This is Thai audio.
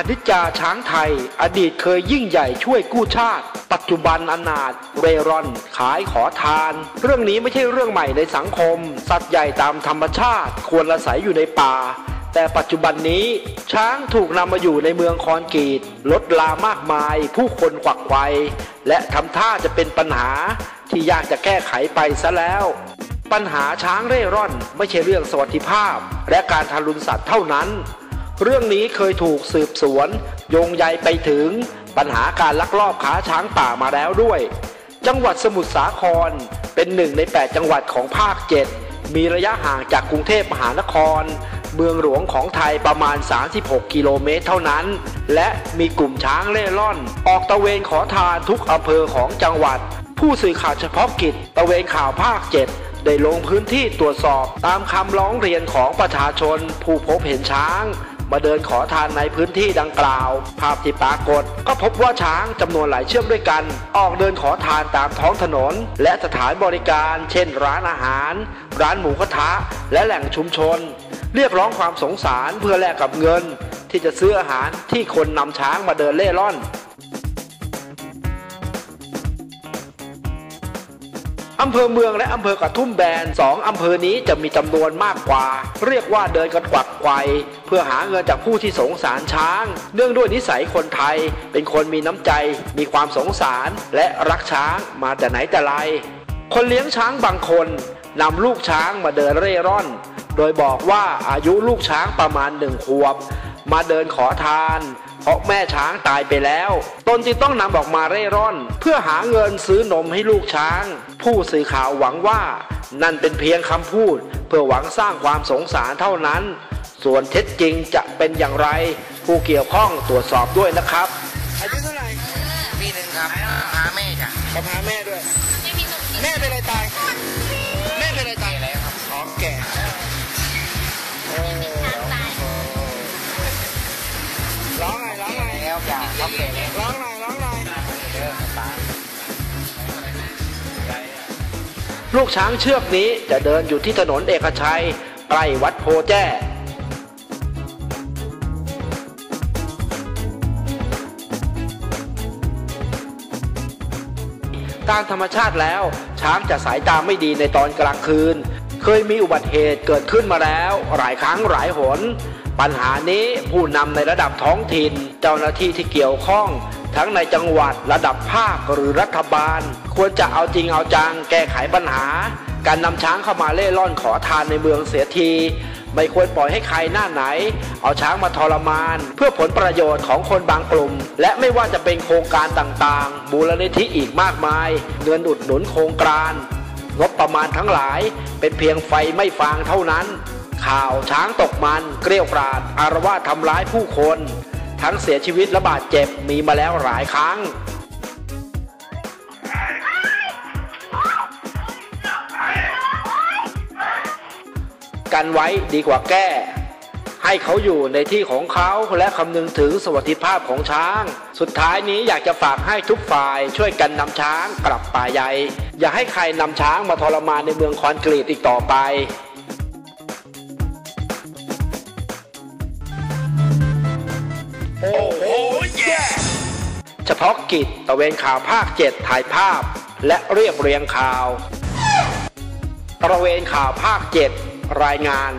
อนิจจาช้างไทย อดีตเคยยิ่งใหญ่ช่วยกู้ชาติ ปัจจุบันอนาถเรรอน ขายขอทาน เรื่องนี้ไม่ใช่เรื่องใหม่ในสังคม สัตว์ใหญ่ตามธรรมชาติ ควรอาศัยอยู่ในป่า แต่ปัจจุบันนี้ ช้างถูกนำมาอยู่ในเมืองคอนกรีตลดลามากมาย ผู้คนขวักไขวและทำท่าจะเป็นปัญหาที่ยากจะแก้ไขไปซะแล้ว ปัญหาช้างเร่ร่อนไม่ใช่เรื่องสวัสดิภาพ และการทารุณสัตว์เท่านั้น เรื่องนี้เคยถูกสืบสวน โยงใยไปถึงปัญหาการลักลอบค้าช้างป่ามาแล้วด้วย จังหวัดสมุทรสาครเป็นหนึ่งใน 8 จังหวัดของภาค 7 มีระยะห่างจากกรุงเทพมหานคร เมืองหลวงของไทยประมาณ 36 กิโลเมตรเท่านั้น และมีกลุ่มช้างเล่ร่อน ออกตะเวนขอทานทุกอำเภอของจังหวัด ผู้สื่อข่าวเฉพาะกิจตะเวนข่าวภาค 7ได้ลงพื้นที่ตรวจสอบตามคำร้องเรียนของประชาชนผู้พบเห็นช้าง มาเดินขอทานในพื้นที่ดังกล่าว ภาพที่ปรากฏ ก็พบว่าช้างจำนวนหลายเชือกด้วยกัน ออกเดินขอทานตามท้องถนน และสถานบริการ เช่น ร้านอาหาร ร้านหมูกระทะ และแหล่งชุมชน เรียกร้องความสงสารเพื่อแลกกับเงิน ที่จะซื้ออาหารที่คนนำช้างมาเดินเล่ร่อน อำเภอเมืองและอำเภอกระทุ่มแบนสองอำเภอนี้จะมีจำนวนมากกว่า เรียกว่าเดินกันกวักไกวเพื่อหาเงินจากผู้ที่สงสารช้าง เนื่องด้วยนิสัยคนไทย เป็นคนมีน้ำใจ มีความสงสารและรักช้างมาแต่ไหนแต่ไร คนเลี้ยงช้างบางคนนำลูกช้างมาเดินเร่ร่อน โดยบอกว่าอายุลูกช้างประมาณหนึ่งขวบ มาเดินขอทาน ราะแม่ช้างตายไปแล้ว ตนจึงต้องนำออกมาเร่ร่อน เพื่อหาเงินซื้อนมให้ลูกช้าง ผู้สื่อข่าวหวังว่า นั่นเป็นเพียงคำพูด เพื่อหวังสร้างความสงสารเท่านั้น ส่วนเท็จจริงจะเป็นอย่างไร ผู้เกี่ยวข้องตรวจสอบด้วยนะครับอายุเท่าไหร่ปีหนึ่งครับหาแม่จ้ะกับพาแม่ด้วย แม่เป็นอะไรตาย ร้องหน่อยร้องหน่อยลูกช้างเชือกนี้จะเดินอยู่ที่ถนนเอกชัยใกล้วัดโพแจ้ตามธรรมชาติแล้วช้างจะสายตาไม่ดีในตอนกลางคืน เคยมีอุบัติเหตุเกิดขึ้นมาแล้ว หลายครั้งหลายหน ปัญหานี้ผู้นำในระดับท้องถิ่น เจ้าหน้าที่ที่เกี่ยวข้อง ทั้งในจังหวัดระดับภาคหรือรัฐบาล ควรจะเอาจริงเอาจังแก้ไขปัญหา การนำช้างเข้ามาเล่ร่อนขอทานในเมืองเสียทีไม่ควรปล่อยให้ใครหน้าไหน เอาช้างมาทรมาน เพื่อผลประโยชน์ของคนบางกลุ่ม และไม่ว่าจะเป็นโครงการต่างๆมูลนิธิอีกมากมาย เงินอุดหนุนโครงการงบประมาณทั้งหลายเป็นเพียงไฟไม่ฟางเท่านั้น ข่าวช้างตกมัน เกลี้ยวกราดอารวาสทำร้ายผู้คน ทั้งเสียชีวิตและบาดเจ็บมีมาแล้วหลายครั้ง กันไว้ดีกว่าแก้ ให้เขาอยู่ในที่ของเขาและคำนึงถึงสวัสดิภาพของช้าง สุดท้ายนี้อยากจะฝากให้ทุกฝ่ายช่วยกันนำช้างกลับป่าใหญ่ อย่าให้ใครนำช้างมาทรมานในเมืองคอนกรีตอีกต่อไป เฉพาะกิจตะเวนข่าวภาคเจ็ดถ่ายภาพ และเรียบเรียงข่าวตระเวนข่าวภาคเจ็ดรายงาน